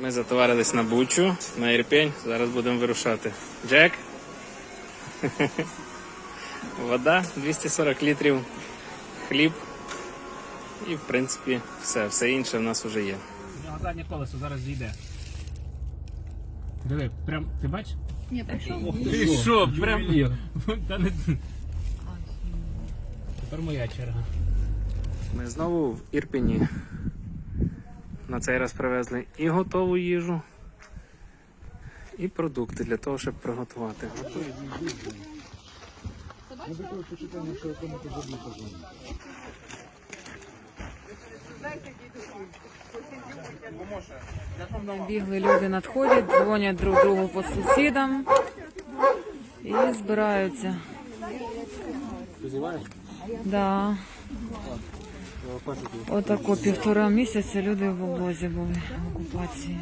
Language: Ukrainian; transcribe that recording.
Ми затоварились на Бучу, на Ірпень. Зараз будемо вирушати. Джек. Вода 240 літрів, хліб. І, в принципі, все. Все інше в нас вже є. Заднє колесо зараз зійде. Диви, прям, ти бачиш? Ні, пішов. Ти що, прям. Та не... Тепер моя черга. Ми знову в Ірпені. На цей раз привезли і готову їжу, і продукти для того, щоб приготувати. Бігли люди надходять, дзвонять друг другу по сусідам і збираються. Да. Отако півтора місяця люди в облозі були в окупації.